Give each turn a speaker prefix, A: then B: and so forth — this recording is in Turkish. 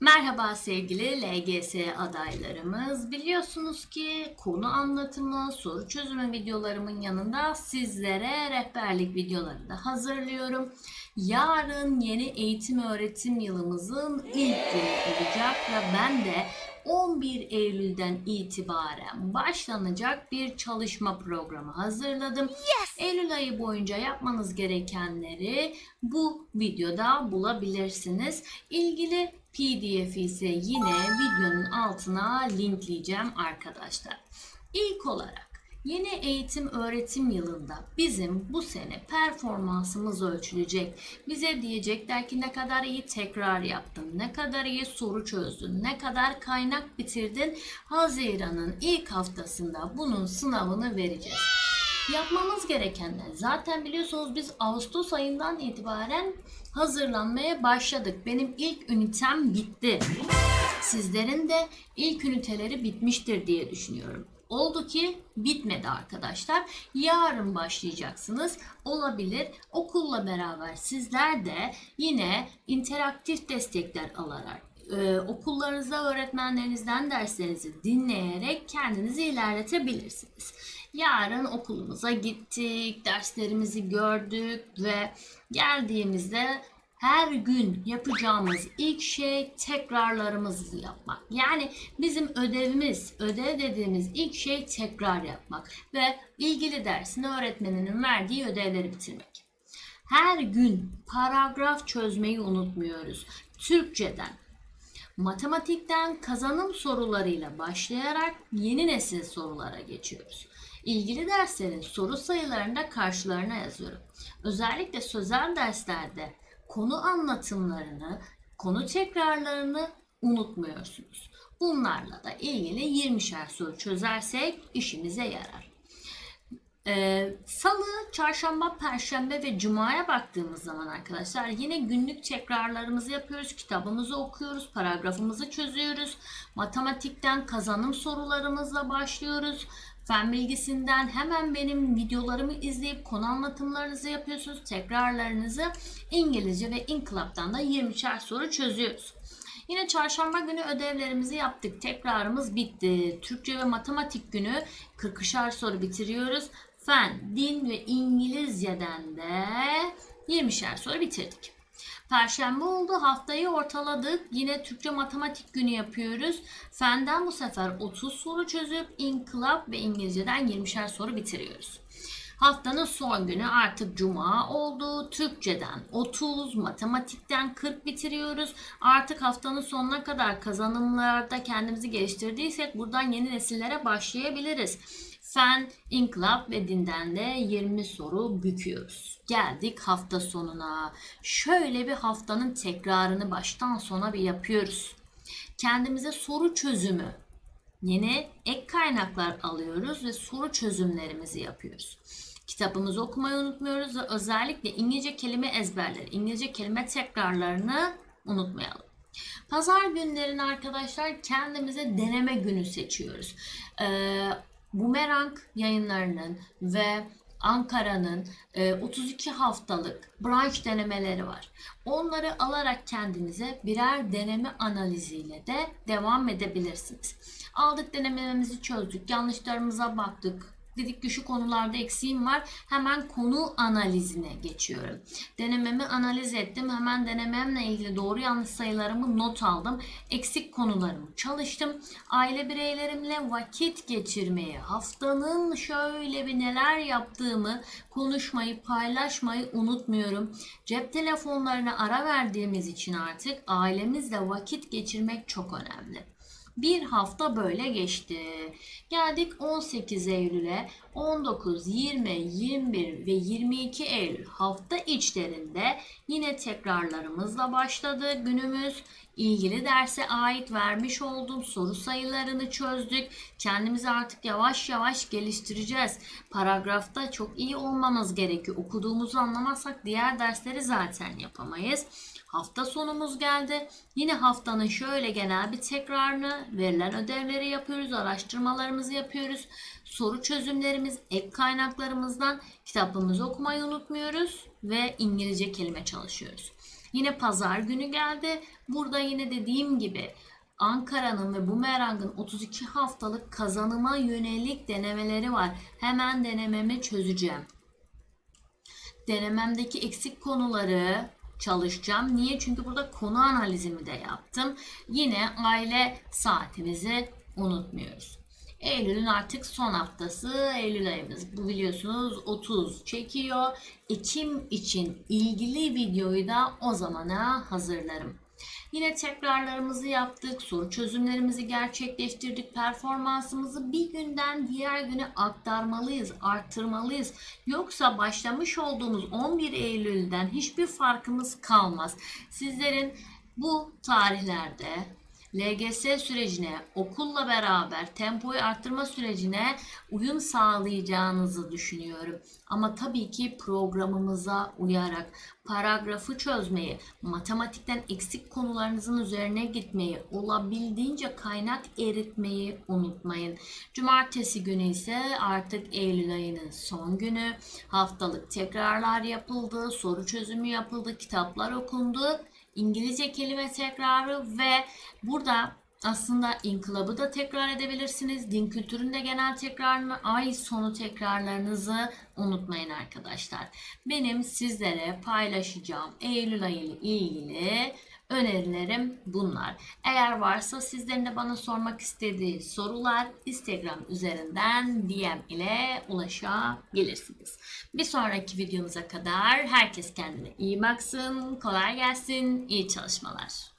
A: Merhaba sevgili LGS adaylarımız. Biliyorsunuz ki konu anlatımı, soru çözümü videolarımın yanında sizlere rehberlik videoları da hazırlıyorum. Yarın yeni eğitim öğretim yılımızın ilk günü olacak ve ben de 11 Eylül'den itibaren başlanacak bir çalışma programı hazırladım. Eylül ayı boyunca yapmanız gerekenleri bu videoda bulabilirsiniz. İlgili PDF ise yine videonun altına linkleyeceğim arkadaşlar. İlk olarak yeni eğitim öğretim yılında bizim bu sene performansımız ölçülecek. Bize diyecekler ki ne kadar iyi tekrar yaptın, ne kadar iyi soru çözdün, ne kadar kaynak bitirdin. Haziran'ın ilk haftasında bunun sınavını vereceğiz. Yapmamız gerekenler zaten biliyorsunuz biz Ağustos ayından itibaren hazırlanmaya başladık. Benim ilk ünitem bitti. Sizlerin de ilk üniteleri bitmiştir diye düşünüyorum. Oldu ki bitmedi arkadaşlar. Yarın başlayacaksınız. Olabilir. Okulla beraber sizler de yine interaktif destekler alarak e, okullarınızda öğretmenlerinizden derslerinizi dinleyerek kendinizi ilerletebilirsiniz. Yarın okulumuza gittik, derslerimizi gördük ve geldiğimizde her gün yapacağımız ilk şey tekrarlarımızı yapmak. Yani bizim ödevimiz, ödev dediğimiz ilk şey tekrar yapmak ve ilgili dersin öğretmeninin verdiği ödevleri bitirmek. Her gün paragraf çözmeyi unutmuyoruz. Türkçeden, matematikten kazanım sorularıyla başlayarak yeni nesil sorulara geçiyoruz. İlgili derslerin soru sayılarını da karşılarına yazıyorum. Özellikle sözel derslerde konu anlatımlarını, konu tekrarlarını unutmuyorsunuz. Bunlarla da ilgili 20'şer soru çözersek işimize yarar. Ee, Salı, çarşamba, perşembe ve cumaya baktığımız zaman arkadaşlar yine günlük tekrarlarımızı yapıyoruz. Kitabımızı okuyoruz, paragrafımızı çözüyoruz. Matematikten kazanım sorularımızla başlıyoruz. Fen bilgisinden hemen benim videolarımı izleyip konu anlatımlarınızı yapıyorsunuz. Tekrarlarınızı İngilizce ve İnkılap'tan da 20'şer soru çözüyoruz. Yine çarşamba günü ödevlerimizi yaptık. Tekrarımız bitti. Türkçe ve matematik günü 40'şar soru bitiriyoruz. Fen, din ve İngilizceden de 20'şer soru bitirdik. Perşembe oldu. Haftayı ortaladık. Yine Türkçe matematik günü yapıyoruz. Fenden bu sefer 30 soru çözüp inkılap ve İngilizceden 20'şer soru bitiriyoruz. Haftanın son günü artık cuma oldu. Türkçeden 30, matematikten 40 bitiriyoruz. Artık haftanın sonuna kadar kazanımlarda kendimizi geliştirdiysek buradan yeni nesillere başlayabiliriz. Fen, inkılap ve dinden de 20 soru büküyoruz. Geldik hafta sonuna. Şöyle bir haftanın tekrarını baştan sona bir yapıyoruz. Kendimize soru çözümü, yeni ek kaynaklar alıyoruz ve soru çözümlerimizi yapıyoruz. Kitabımızı okumayı unutmuyoruz ve özellikle İngilizce kelime ezberleri, İngilizce kelime tekrarlarını unutmayalım. Pazar günlerini arkadaşlar kendimize deneme günü seçiyoruz. Ee, Bumerang yayınlarının ve Ankara'nın e, 32 haftalık branş denemeleri var. Onları alarak kendinize birer deneme analiziyle de devam edebilirsiniz. Aldık denememizi çözdük, yanlışlarımıza baktık, dedik ki şu konularda eksiğim var. Hemen konu analizine geçiyorum. Denememi analiz ettim. Hemen denememle ilgili doğru yanlış sayılarımı not aldım. Eksik konularımı çalıştım. Aile bireylerimle vakit geçirmeyi, haftanın şöyle bir neler yaptığımı konuşmayı, paylaşmayı unutmuyorum. Cep telefonlarına ara verdiğimiz için artık ailemizle vakit geçirmek çok önemli. Bir hafta böyle geçti. Geldik 18 Eylül'e 19, 20, 21 ve 22 Eylül hafta içlerinde yine tekrarlarımızla başladı günümüz. İlgili derse ait vermiş olduğum soru sayılarını çözdük. Kendimizi artık yavaş yavaş geliştireceğiz. Paragrafta çok iyi olmamız gerekiyor. Okuduğumuzu anlamazsak diğer dersleri zaten yapamayız. Hafta sonumuz geldi. Yine haftanın şöyle genel bir tekrarını, verilen ödevleri yapıyoruz, araştırmalarımızı yapıyoruz. Soru çözümlerimiz, ek kaynaklarımızdan kitabımızı okumayı unutmuyoruz ve İngilizce kelime çalışıyoruz. Yine pazar günü geldi. Burada yine dediğim gibi Ankara'nın ve Bumerang'ın 32 haftalık kazanıma yönelik denemeleri var. Hemen denememi çözeceğim. Denememdeki eksik konuları çalışacağım. Niye? Çünkü burada konu analizimi de yaptım. Yine aile saatimizi unutmuyoruz. Eylül'ün artık son haftası. Eylül ayımız. Bu biliyorsunuz 30 çekiyor. Ekim için ilgili videoyu da o zamana hazırlarım. Yine tekrarlarımızı yaptık, soru çözümlerimizi gerçekleştirdik, performansımızı bir günden diğer güne aktarmalıyız, arttırmalıyız. Yoksa başlamış olduğumuz 11 Eylül'den hiçbir farkımız kalmaz. Sizlerin bu tarihlerde LGS sürecine, okulla beraber tempoyu arttırma sürecine uyum sağlayacağınızı düşünüyorum. Ama tabii ki programımıza uyarak paragrafı çözmeyi, matematikten eksik konularınızın üzerine gitmeyi, olabildiğince kaynak eritmeyi unutmayın. Cumartesi günü ise artık Eylül ayının son günü. Haftalık tekrarlar yapıldı, soru çözümü yapıldı, kitaplar okundu. İngilizce kelime tekrarı ve burada aslında inkılabı da tekrar edebilirsiniz. Din kültüründe genel tekrarını, ay sonu tekrarlarınızı unutmayın arkadaşlar. Benim sizlere paylaşacağım Eylül ayı ile ilgili önerilerim bunlar. Eğer varsa sizlerin de bana sormak istediği sorular Instagram üzerinden DM ile ulaşabilirsiniz. Bir sonraki videomuza kadar herkes kendine iyi baksın, kolay gelsin, iyi çalışmalar.